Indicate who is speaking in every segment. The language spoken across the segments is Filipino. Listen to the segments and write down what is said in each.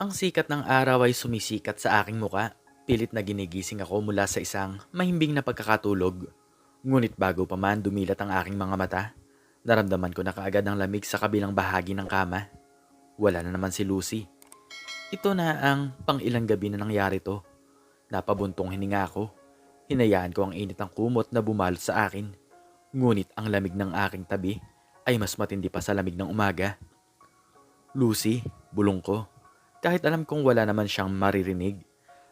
Speaker 1: Ang sikat ng araw ay sumisikat sa aking muka. Pilit na ginigising ako mula sa isang mahimbing na pagkakatulog. Ngunit bago pa man dumilat ang aking mga mata, naramdaman ko na kaagad ang lamig sa kabilang bahagi ng kama. Wala na naman si Lucy. Ito na ang pang ilang gabi na nangyari to. Napabuntong hininga ako. Hinayaan ko ang init ng kumot na bumalot sa akin. Ngunit ang lamig ng aking tabi ay mas matindi pa sa lamig ng umaga. Lucy, bulong ko. Kahit alam kong wala naman siyang maririnig,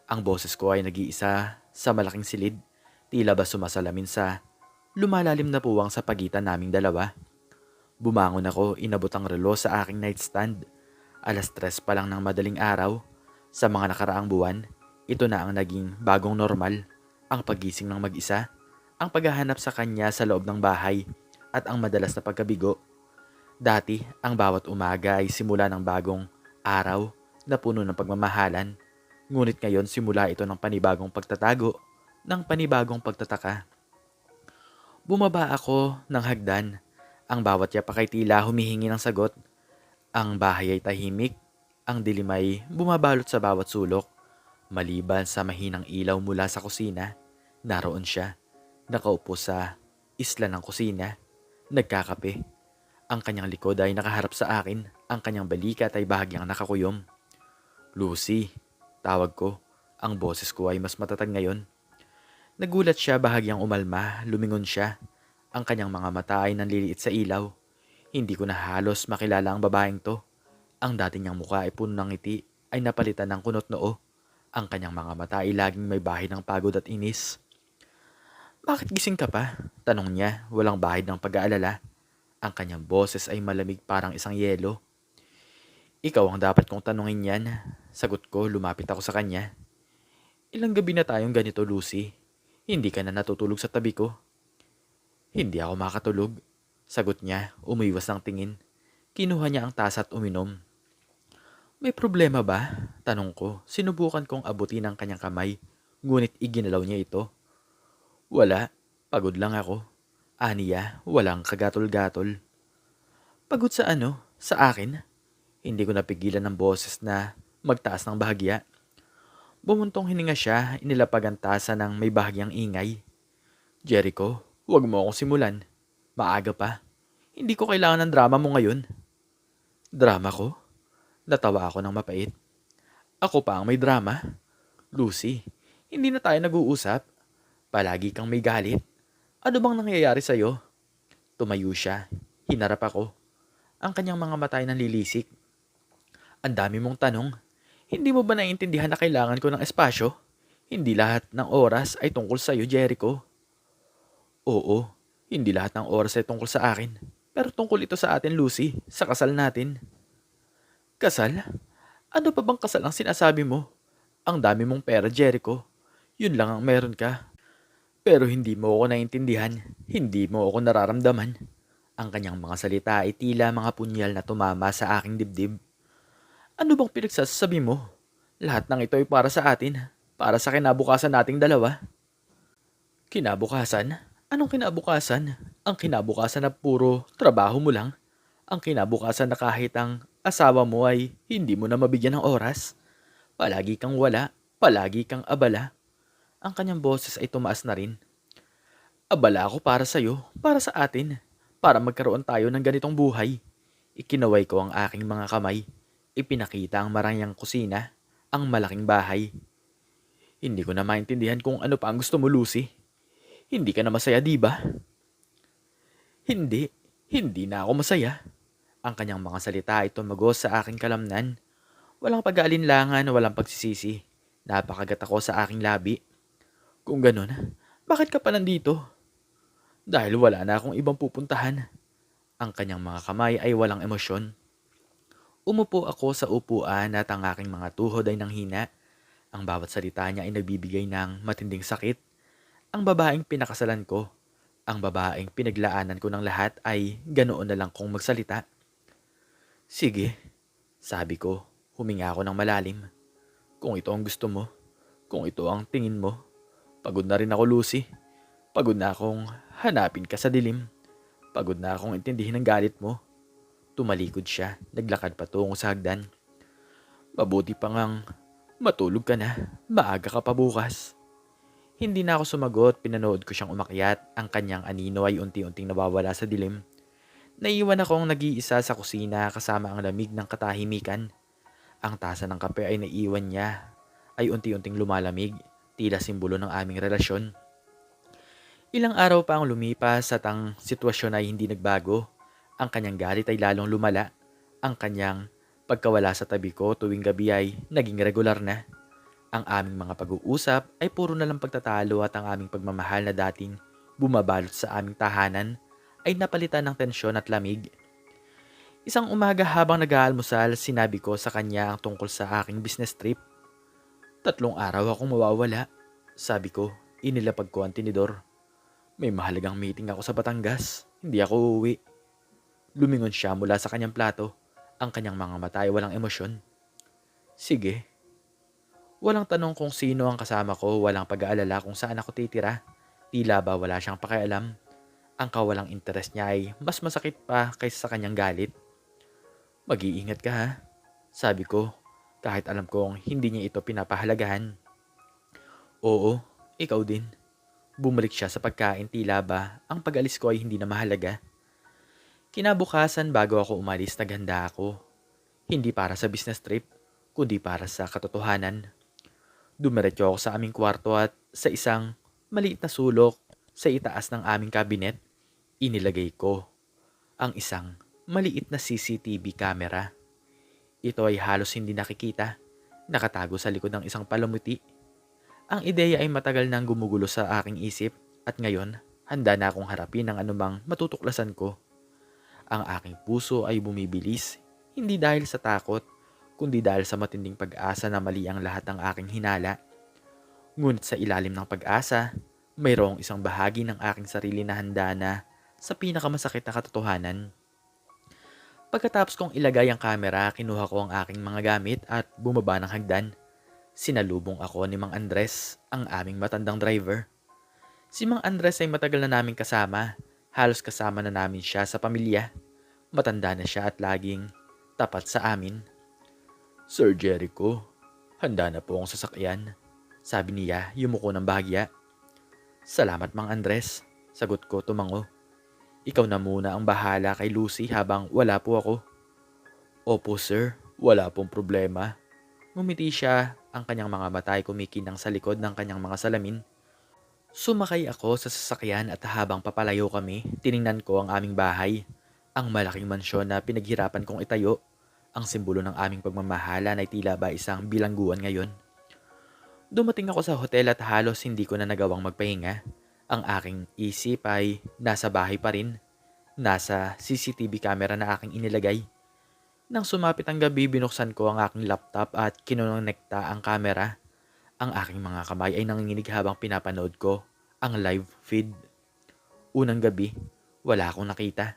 Speaker 1: ang boses ko ay nag-iisa sa malaking silid, tila ba sumasalamin sa lumalalim na puwang sa pagitan naming dalawa. Bumangon ako, inabot ang relo sa aking nightstand. Alas tres pa lang ng madaling araw. Sa mga nakaraang buwan, ito na ang naging bagong normal. Ang pagising ng mag-isa, ang paghahanap sa kanya sa loob ng bahay, at ang madalas na pagkabigo. Dati, ang bawat umaga ay simula ng bagong araw na puno ng pagmamahalan. Ngunit ngayon simula ito ng panibagong pagtatago, ng panibagong pagtataka. Bumaba ako ng hagdan. Ang bawat yapak ay tila humihingi ng sagot. Ang bahay ay tahimik. Ang dilim ay bumabalot sa bawat sulok. Maliban sa mahinang ilaw mula sa kusina, naroon siya. Nakaupo sa isla ng kusina. Nagkakape. Ang kanyang likod ay nakaharap sa akin. Ang kanyang balikat ay bahagyang nakakuyom. Lucy, tawag ko. Ang boses ko ay mas matatag ngayon. Nagulat siya bahagyang umalma, lumingon siya. Ang kanyang mga mata ay nanliliit sa ilaw. Hindi ko na halos makilala ang babaeng to. Ang dati niyang mukha ay puno ng ngiti ay napalitan ng kunot noo. Ang kanyang mga mata ay laging may bahid ng pagod at inis. Bakit gising ka pa? Tanong niya, walang bahid ng pag-aalala. Ang kanyang boses ay malamig parang isang yelo. Ikaw ang dapat kong tanungin yan. Sagot ko, lumapit ako sa kanya. Ilang gabi na tayong ganito, Lucy. Hindi ka na natutulog sa tabi ko. Hindi ako makatulog. Sagot niya, umiwas ng tingin. Kinuha niya ang tasa at uminom. May problema ba? Tanong ko. Sinubukan kong abutin ang kanyang kamay. Ngunit iginalaw niya ito. Wala. Pagod lang ako. Aniya, walang kagatol-gatol. Pagod sa ano? Sa akin? Hindi ko napigilan ng boses na magtaas ng bahagya. Bumuntong hininga siya, inilapag ang tasa ng may bahagyang ingay. Jericho, huwag mo akong simulan. Maaga pa. Hindi ko kailangan ng drama mo ngayon. Drama ko? Natawa ako ng mapait. Ako pa ang may drama. Lucy, hindi na tayo nag-uusap. Palagi kang may galit. Ano bang nangyayari sa'yo? Tumayo siya. Hinarap ako. Ang kanyang mga mata ay nanlilisik. Ang dami mong tanong. Hindi mo ba naiintindihan na kailangan ko ng espasyo? Hindi lahat ng oras ay tungkol sa iyo, Jericho. Oo, hindi lahat ng oras ay tungkol sa akin. Pero tungkol ito sa atin, Lucy, sa kasal natin. Kasal? Ano pa bang kasal ang sinasabi mo? Ang dami mong pera, Jericho. Yun lang ang meron ka. Pero hindi mo ako naintindihan. Hindi mo ako nararamdaman. Ang kanyang mga salita ay tila mga punyal na tumama sa aking dibdib. Ano bang pinagsasabi mo? Lahat ng ito ay para sa atin. Para sa kinabukasan nating dalawa. Kinabukasan? Anong kinabukasan? Ang kinabukasan na puro trabaho mo lang? Ang kinabukasan na kahit ang asawa mo ay hindi mo na mabigyan ng oras? Palagi kang wala, palagi kang abala. Ang kanyang boses ay tumaas na rin. Abala ako para sa'yo, para sa atin, para magkaroon tayo ng ganitong buhay. Ikinaway ko ang aking mga kamay. Ipinakita ang maranyang kusina, ang malaking bahay. Hindi ko na maintindihan kung ano pa ang gusto mo, Lucy. Hindi ka na masaya, di ba? Hindi. Hindi na ako masaya. Ang kanyang mga salita ay tumagos sa aking kalamnan. Walang pag-aalinlangan, walang pagsisisi. Napakagat ako sa aking labi. Kung ganun, bakit ka pa nandito? Dahil wala na akong ibang pupuntahan. Ang kanyang mga kamay ay walang emosyon. Umupo ako sa upuan at ang aking mga tuhod ay nanghina. Ang bawat salita niya ay nagbibigay ng matinding sakit. Ang babaeng pinakasalan ko, ang babaeng pinaglaanan ko ng lahat ay ganoon na lang kong magsalita. Sige, sabi ko, huminga ako ng malalim. Kung ito ang gusto mo, kung ito ang tingin mo, pagod na rin ako Lucy. Pagod na akong hanapin ka sa dilim. Pagod na akong intindihin ang galit mo. Tumalikod siya, naglakad patungo sa hagdan. Mabuti pa ngang matulog ka na. Maaga ka pa bukas. Hindi na ako sumagot, pinanood ko siyang umakyat. Ang kanyang anino ay unti-unting nawawala sa dilim. Naiwan akong nag-iisa sa kusina kasama ang lamig ng katahimikan. Ang tasa ng kape ay naiwan niya ay unti-unting lumalamig, tila simbolo ng aming relasyon. Ilang araw pa ang lumipas at ang sitwasyon ay hindi nagbago. Ang kanyang galit ay lalong lumala. Ang kanyang pagkawala sa tabi ko tuwing gabi ay naging regular na. Ang aming mga pag-uusap ay puro na lang pagtatalo at ang aming pagmamahal na dating bumabalot sa aming tahanan ay napalitan ng tensyon at lamig. Isang umaga habang nag-aalmusal, sinabi ko sa kanya ang tungkol sa aking business trip. Tatlong araw akong mawawala. Sabi ko, inilapag ko ang tinidor. May mahalagang meeting ako sa Batangas. Hindi ako uuwi. Lumingon siya mula sa kanyang plato. Ang kanyang mga mata ay walang emosyon. Sige. Walang tanong kung sino ang kasama ko, walang pag-aalala kung saan ako titira. Tila ba wala siyang pakialam. Ang kawalang interes niya ay mas masakit pa kaysa sa kanyang galit. Mag-iingat ka ha, sabi ko, kahit alam kong hindi niya ito pinapahalagahan. Oo, ikaw din. Bumalik siya sa pagkain tila ba ang pag-alis ko ay hindi na mahalaga. Kinabukasan bago ako umalis naghanda ako. Hindi para sa business trip, kundi para sa katotohanan. Dumiretso ako sa aming kwarto at sa isang maliit na sulok sa itaas ng aming kabinet, inilagay ko ang isang maliit na CCTV camera. Ito ay halos hindi nakikita, nakatago sa likod ng isang palamuti. Ang ideya ay matagal nang gumugulo sa aking isip at ngayon handa na akong harapin ang anumang matutuklasan ko. Ang aking puso ay bumibilis, hindi dahil sa takot, kundi dahil sa matinding pag-asa na mali ang lahat ng aking hinala. Ngunit sa ilalim ng pag-asa, mayroong isang bahagi ng aking sarili na handa na sa pinakamasakit na katotohanan. Pagkatapos kong ilagay ang kamera, kinuha ko ang aking mga gamit at bumaba ng hagdan. Sinalubong ako ni Mang Andres, ang aming matandang driver. Si Mang Andres ay matagal na naming kasama. Halos kasama na namin siya sa pamilya. Matanda na siya at laging tapat sa amin. Sir Jericho, handa na po ang sasakyan. Sabi niya, yumuko ng bahagya. Salamat Mang Andres, sagot ko tumango. Ikaw na muna ang bahala kay Lucy habang wala po ako. Opo sir, wala pong problema. Ngumiti siya, ang kanyang mga mata ay kumikinang sa likod ng kanyang mga salamin. Sumakay ako sa sasakyan at habang papalayo kami, tiningnan ko ang aming bahay. Ang malaking mansyon na pinaghirapan kong itayo. Ang simbolo ng aming pagmamahala na tila ba isang bilangguan ngayon. Dumating ako sa hotel at halos hindi ko na nagawang magpahinga. Ang aking isip ay nasa bahay pa rin. Nasa CCTV camera na aking inilagay. Nang sumapit ang gabi, binuksan ko ang aking laptop at kinonekta ang camera. Ang aking mga kamay ay nanginginig habang pinapanood ko ang live feed. Unang gabi, wala akong nakita.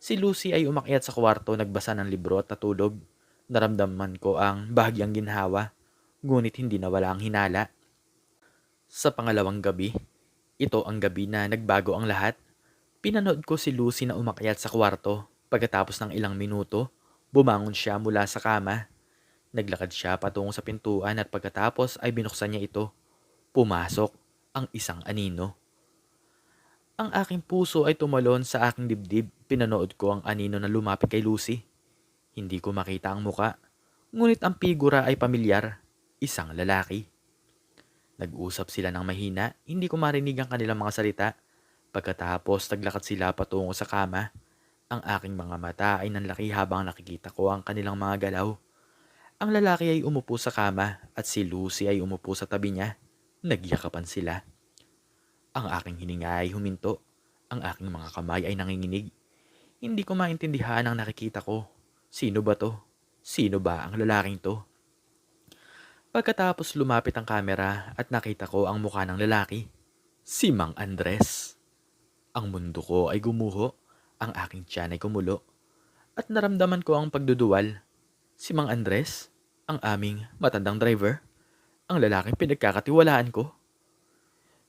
Speaker 1: Si Lucy ay umakyat sa kwarto, nagbasa ng libro at natulog. Naramdaman ko ang bahagyang ginhawa, ngunit hindi nawala ang hinala. Sa pangalawang gabi, ito ang gabi na nagbago ang lahat. Pinanood ko si Lucy na umakyat sa kwarto. Pagkatapos ng ilang minuto, bumangon siya mula sa kama. Naglakad siya patungo sa pintuan at pagkatapos ay binuksan niya ito. Pumasok ang isang anino. Ang aking puso ay tumalon sa aking dibdib. Pinanood ko ang anino na lumapit kay Lucy. Hindi ko makita ang muka, ngunit ang figura ay pamilyar, isang lalaki. Nag-usap sila ng mahina, hindi ko marinig ang kanilang mga salita. Pagkatapos naglakad sila patungo sa kama. Ang aking mga mata ay nanlaki habang nakikita ko ang kanilang mga galaw. Ang lalaki ay umupo sa kama at si Lucy ay umupo sa tabi niya. Nagyakapan sila. Ang aking hininga ay huminto. Ang aking mga kamay ay nanginginig. Hindi ko maintindihan ang nakikita ko. Sino ba to? Sino ba ang lalaking to? Pagkatapos lumapit ang kamera at nakita ko ang mukha ng lalaki. Si Mang Andres. Ang mundo ko ay gumuho. Ang aking tiyan ay kumulo. At naramdaman ko ang pagduduwal. Si Mang Andres, ang aming matandang driver, ang lalaking pinagkakatiwalaan ko.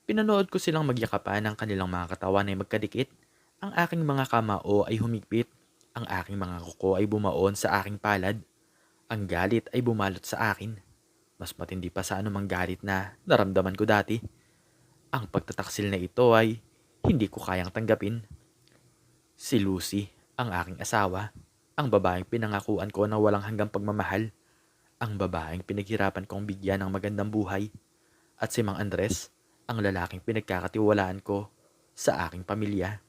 Speaker 1: Pinanood ko silang magyakapan ang kanilang mga katawan ay magkadikit. Ang aking mga kamao ay humigpit. Ang aking mga kuko ay bumaon sa aking palad. Ang galit ay bumalot sa akin. Mas matindi pa sa anumang galit na naramdaman ko dati. Ang pagtataksil na ito ay hindi ko kayang tanggapin. Si Lucy, ang aking asawa, ang babaeng pinangakuan ko na walang hanggang pagmamahal, ang babaeng pinaghirapan kong bigyan ng magandang buhay, at si Mang Andres, ang lalaking pinagkakatiwalaan ko sa aking pamilya.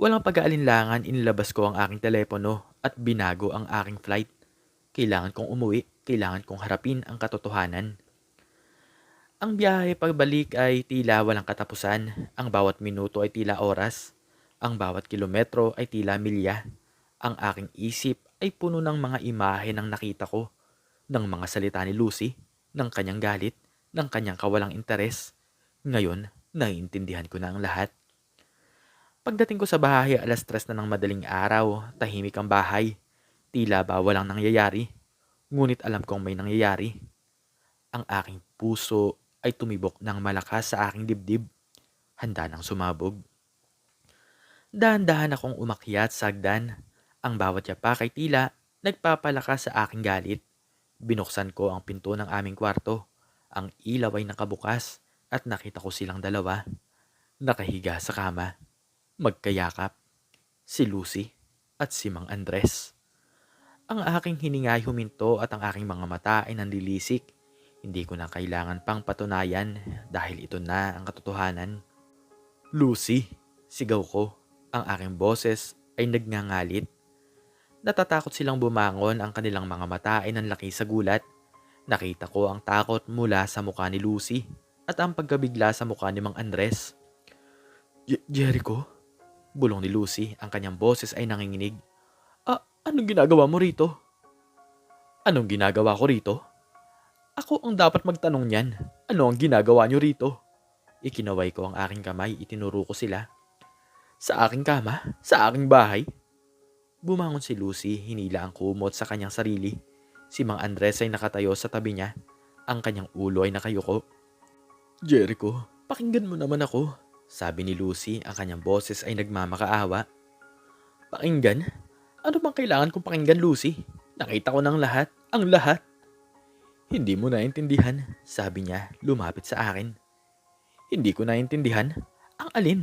Speaker 1: Walang pag-aalinlangan inilabas ko ang aking telepono at binago ang aking flight. Kailangan kong umuwi, kailangan kong harapin ang katotohanan. Ang biyahe pagbalik ay tila walang katapusan. Ang bawat minuto ay tila oras. Ang bawat kilometro ay tila milya. Ang aking isip ay puno ng mga imahe ng nakita ko, ng mga salita ni Lucy, ng kanyang galit, ng kanyang kawalang interes. Ngayon, naiintindihan ko na ang lahat. Pagdating ko sa bahay alas tres na ng madaling araw, tahimik ang bahay. Tila ba walang nangyayari. Ngunit alam kong may nangyayari. Ang aking puso ay tumibok ng malakas sa aking dibdib. Handa nang sumabog. Dahan-dahan akong umakyat sa hagdan. Ang bawat yapak ay tila nagpapalakas sa aking galit. Binuksan ko ang pinto ng aming kwarto. Ang ilaw ay nakabukas at nakita ko silang dalawa. Nakahiga sa kama. Magkayakap. Si Lucy at si Mang Andres. Ang aking hininga ay huminto at ang aking mga mata ay nanlilisik. Hindi ko na kailangan pang patunayan dahil ito na ang katotohanan. Lucy, sigaw ko. Ang aking boses ay nagngangalit. Natatakot silang bumangon ang kanilang mga mata ay nanlaki sa gulat. Nakita ko ang takot mula sa mukha ni Lucy at ang pagkabigla sa mukha ni Mang Andres. "Je- Jericho? Bulong ni Lucy, ang kanyang boses ay nanginginig. Ah, anong ginagawa mo rito? Anong ginagawa ko rito? Ako ang dapat magtanong niyan. Ano ang ginagawa niyo rito? Ikinaway ko ang aking kamay, itinuro ko sila. Sa aking kama? Sa aking bahay? Bumangon si Lucy, hinila ang kumot sa kanyang sarili. Si Mang Andres ay nakatayo sa tabi niya. Ang kanyang ulo ay nakayuko. Jericho, pakinggan mo naman ako. Sabi ni Lucy, ang kanyang boses ay nagmamakaawa. Pakinggan? Ano bang kailangan kong pakinggan, Lucy? Nakita ko ng lahat, ang lahat. Hindi mo naintindihan, sabi niya, lumapit sa akin. Hindi ko naintindihan? Ang alin?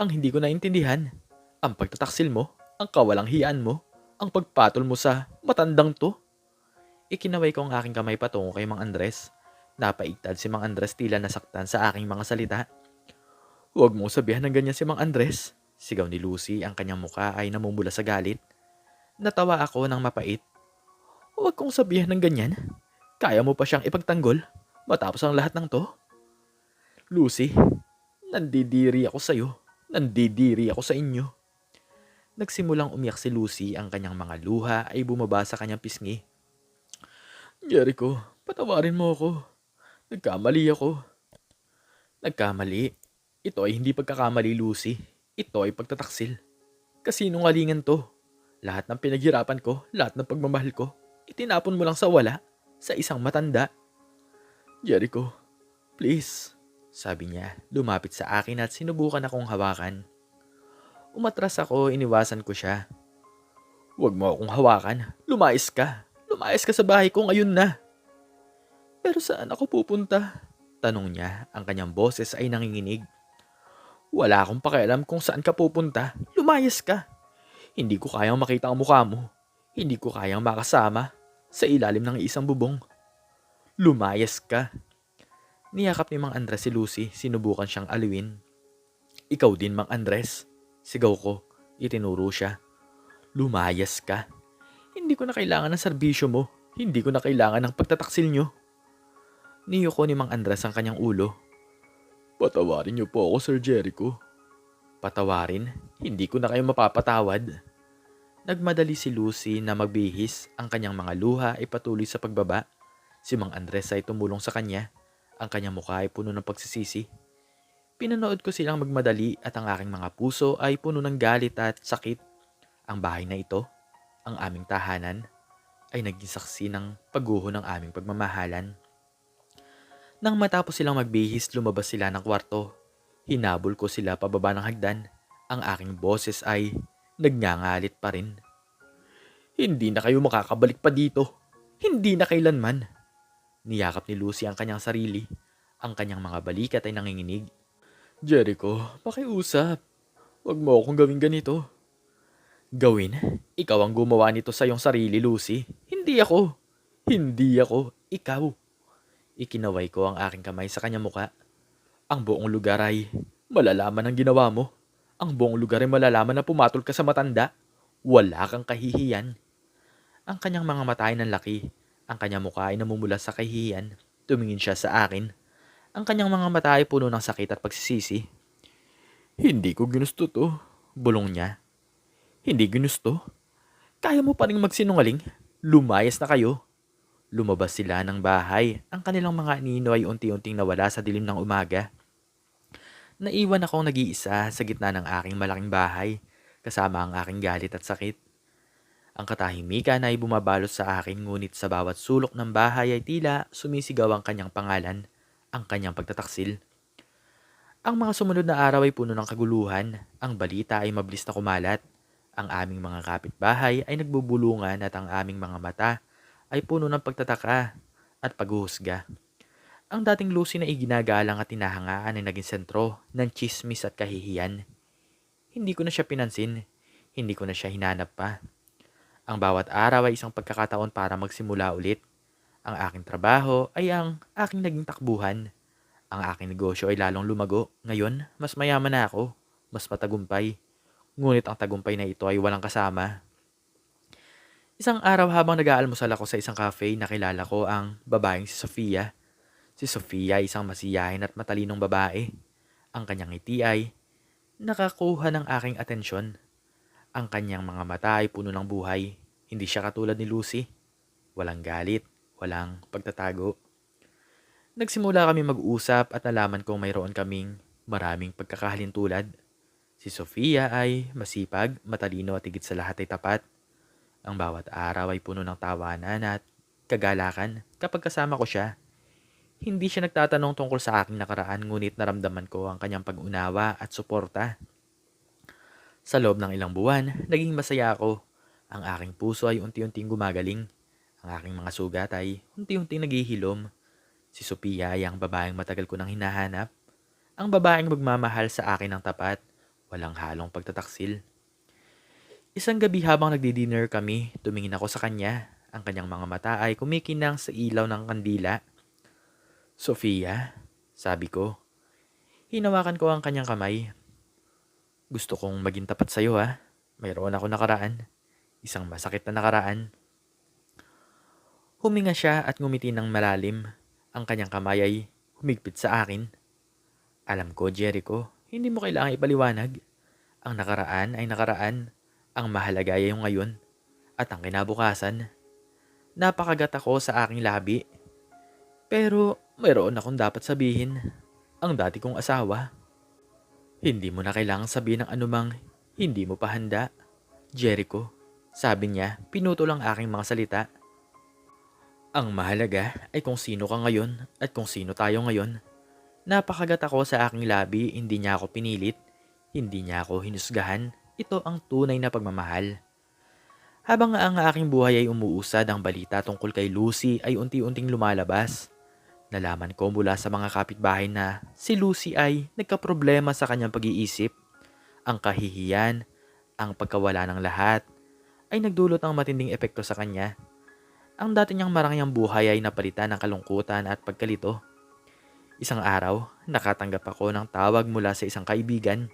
Speaker 1: Ang hindi ko naintindihan? Ang pagtataksil mo? Ang kawalang hiyaan mo? Ang pagpatol mo sa matandang to? Ikinaway ko ang aking kamay patungo kay Mang Andres. Napaigtad si Mang Andres tila nasaktan sa aking mga salita. Huwag mong sabihan ng ganyan si Mang Andres. Sigaw ni Lucy, ang kanyang muka ay namumula sa galit. Natawa ako ng mapait. Huwag kong sabihan ng ganyan. Kaya mo pa siyang ipagtanggol matapos ang lahat ng to? Lucy, nandidiri ako sa'yo. Nandidiri ako sa inyo. Nagsimulang umiyak si Lucy, ang kanyang mga luha ay bumaba sa kanyang pisngi. Jericho, patawarin mo ako. Nagkamali ako. Nagkamali? Ito ay hindi pagkakamali, Lucy. Ito ay pagtataksil. Kasinungalingan to. Lahat ng pinaghirapan ko, lahat ng pagmamahal ko, itinapon mo lang sa wala, sa isang matanda. Jericho, please, sabi niya, lumapit sa akin at sinubukan akong hawakan. Umatras ako, iniwasan ko siya. Huwag mo akong hawakan, lumayas ka. Lumayas ka sa bahay ko ngayon na. Pero saan ako pupunta? Tanong niya, ang kanyang boses ay nanginginig. Wala akong pakialam kung saan ka pupunta. Lumayas ka. Hindi ko kayang makita ang mukha mo. Hindi ko kayang makasama sa ilalim ng isang bubong. Lumayas ka. Niyakap ni Mang Andres si Lucy, sinubukan siyang aliwin. Ikaw din, Mang Andres. Sigaw ko, itinuro siya. Lumayas ka. Hindi ko na kailangan ng serbisyo mo. Hindi ko na kailangan ng pagtataksil nyo. Niyo ko ni Mang Andres ang kanyang ulo. Patawarin niyo po ako, Sir Jericho. Patawarin? Hindi ko na kayo mapapatawad. Nagmadali si Lucy na magbihis. Ang kanyang mga luha ay patuloy sa pagbaba. Si Mang Andres ay tumulong sa kanya. Ang kanyang mukha ay puno ng pagsisisi. Pinanood ko silang magmadali at ang aking mga puso ay puno ng galit at sakit. Ang bahay na ito, ang aming tahanan, ay naging saksi ng pagguho ng aming pagmamahalan. Nang matapos silang magbihis, lumabas sila ng kwarto. Hinabol ko sila pababa ng hagdan. Ang aking boses ay nagngangalit pa rin. Hindi na kayo makakabalik pa dito. Hindi na kailanman. Niyakap ni Lucy ang kanyang sarili. Ang kanyang mga balikat ay nanginginig. Jericho, pakiusap. Huwag mo akong gawin ganito. Gawin? Ikaw ang gumawa nito sa iyong sarili, Lucy. Hindi ako. Hindi ako. Ikaw. Ikinaway ko ang aking kamay sa kanyang muka. Ang buong lugar ay malalaman ang ginawa mo. Ang buong lugar ay malalaman na pumatol ka sa matanda. Wala kang kahihiyan. Ang kanyang mga mata ay nanlaki. Ang kanyang mukha ay namumula sa kahihiyan. Tumingin siya sa akin. Ang kanyang mga mata ay puno ng sakit at pagsisisi. Hindi ko ginusto to. Bulong niya. Hindi ginusto? Kaya mo pa rin magsinungaling? Lumayas na kayo. Lumabas sila ng bahay. Ang kanilang mga nino ay unti-unting nawala sa dilim ng umaga. Naiwan akong nag-iisa sa gitna ng aking malaking bahay, kasama ang aking galit at sakit. Ang katahimikan ay bumabalot sa akin ngunit sa bawat sulok ng bahay ay tila sumisigaw ang kanyang pangalan, ang kanyang pagtataksil. Ang mga sumunod na araw ay puno ng kaguluhan, ang balita ay mabilis na kumalat, ang aming mga kapitbahay ay nagbubulungan at ang aming mga mata ay puno ng pagtataka at paghuhusga. Ang dating Lucy na iginagalang at tinahangaan ay naging sentro ng chismis at kahihiyan. Hindi ko na siya pinansin, hindi ko na siya hinanap pa. Ang bawat araw ay isang pagkakataon para magsimula ulit. Ang aking trabaho ay ang aking naging takbuhan. Ang aking negosyo ay lalong lumago. Ngayon, mas mayaman na ako, mas matagumpay. Ngunit ang tagumpay na ito ay walang kasama. Isang araw habang nag-aalmusal ako sa isang cafe, nakilala ko ang babaeng si Sofia. Si Sofia ay isang masiyahin at matalinong babae. Ang kanyang ngiti ay nakakuha ng aking atensyon. Ang kanyang mga mata ay puno ng buhay. Hindi siya katulad ni Lucy. Walang galit, walang pagtatago. Nagsimula kami mag-usap at nalaman kong mayroon kaming maraming pagkakahalintulad. Si Sofia ay masipag, matalino at higit sa lahat ay tapat. Ang bawat araw ay puno ng tawanan at kagalakan kapag kasama ko siya. Hindi siya nagtatanong tungkol sa aking nakaraan ngunit naramdaman ko ang kanyang pag-unawa at suporta. Sa loob ng ilang buwan, naging masaya ako. Ang aking puso ay unti-unting gumagaling. Ang aking mga sugat ay unti-unting naghihilom. Si Sophia ay ang babaeng matagal ko nang hinahanap. Ang babaeng magmamahal sa akin ng tapat, walang halong pagtataksil. Isang gabi habang nagdi-dinner kami, tumingin ako sa kanya. Ang kanyang mga mata ay kumikinang sa ilaw ng kandila. Sofia, sabi ko. Hinawakan ko ang kanyang kamay. Gusto kong maging tapat sa'yo ha. Mayroon ako nakaraan. Isang masakit na nakaraan. Huminga siya at ngumiti ng malalim. Ang kanyang kamay ay humigpit sa akin. Alam ko, Jericho, hindi mo kailangang ipaliwanag. Ang nakaraan ay nakaraan. Ang mahalaga ay yung ngayon. At ang kinabukasan. Napakagat ako sa aking labi. Pero mayroon akong dapat sabihin. Ang dati kong asawa. Hindi mo na kailangang sabihin ng anumang hindi mo pa handa. Jericho, sabi niya, pinuto lang aking mga salita. Ang mahalaga ay kung sino ka ngayon at kung sino tayo ngayon. Napakagat ako sa aking labi, hindi niya ako pinilit, hindi niya ako hinusgahan. Ito ang tunay na pagmamahal. Habang ang aking buhay ay umuusad, ang balita tungkol kay Lucy ay unti-unting lumalabas. Nalaman ko mula sa mga kapitbahay na si Lucy ay nagkaproblema sa kanyang pag-iisip. Ang kahihiyan, ang pagkawala ng lahat, ay nagdulot ng matinding epekto sa kanya. Ang dati niyang marangyang buhay ay napalitan ng kalungkutan at pagkalito. Isang araw, nakatanggap ako ng tawag mula sa isang kaibigan.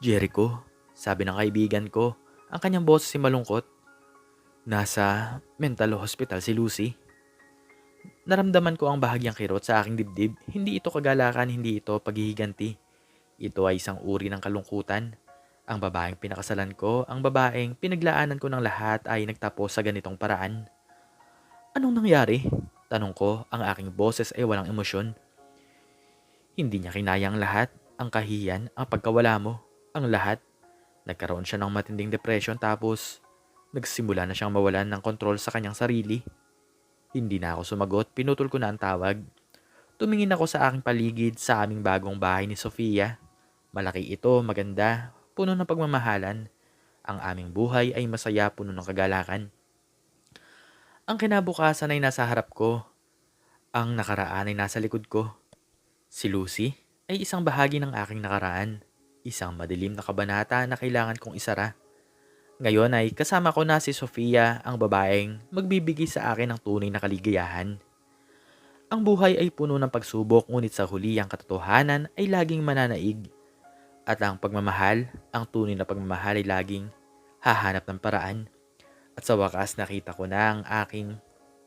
Speaker 1: Jericho, sabi ng kaibigan ko, ang kanyang boses si malungkot. Nasa mental hospital si Lucy. Naramdaman ko ang bahagyang kirot sa aking dibdib. Hindi ito kagalakan, hindi ito paghihiganti. Ito ay isang uri ng kalungkutan. Ang babaeng pinakasalan ko, ang babaeng pinaglaanan ko ng lahat ay nagtapos sa ganitong paraan. Anong nangyari? Tanong ko, ang aking boses ay walang emosyon. Hindi niya kinaya ang lahat, ang kahiyan, ang pagkawala mo, ang lahat. Nagkaroon siya ng matinding depression tapos nagsimula na siyang mawalan ng kontrol sa kanyang sarili. Hindi na ako sumagot, pinutol ko na ang tawag. Tumingin ako sa aking paligid sa aming bagong bahay ni Sofia. Malaki ito, maganda, puno ng pagmamahalan. Ang aming buhay ay masaya puno ng kagalakan. Ang kinabukasan ay nasa harap ko. Ang nakaraan ay nasa likod ko. Si Lucy ay isang bahagi ng aking nakaraan. Isang madilim na kabanata na kailangan kong isara. Ngayon ay kasama ko na si Sofia, ang babaeng magbibigay sa akin ng tunay na kaligayahan. Ang buhay ay puno ng pagsubok ngunit sa huli ang katotohanan ay laging mananaig. At ang pagmamahal, ang tunay na pagmamahal ay laging hahanap ng paraan. At sa wakas nakita ko na ang aking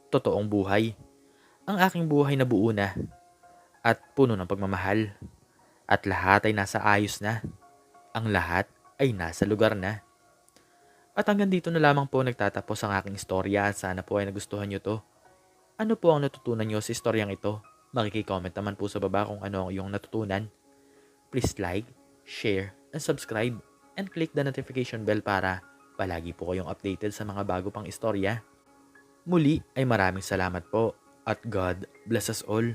Speaker 1: totoong buhay. Ang aking buhay na buo na at puno ng pagmamahal. At lahat ay nasa ayos na. Ang lahat ay nasa lugar na. At hanggang dito na lamang po nagtatapos ang aking istorya at sana po ay nagustuhan nyo to. Ano po ang natutunan nyo sa istoryang ito? Makikicomment naman po sa baba kung ano ang iyong natutunan. Please like, share, and subscribe and click the notification bell para palagi po kayong updated sa mga bago pang istorya. Muli ay maraming salamat po at God bless us all.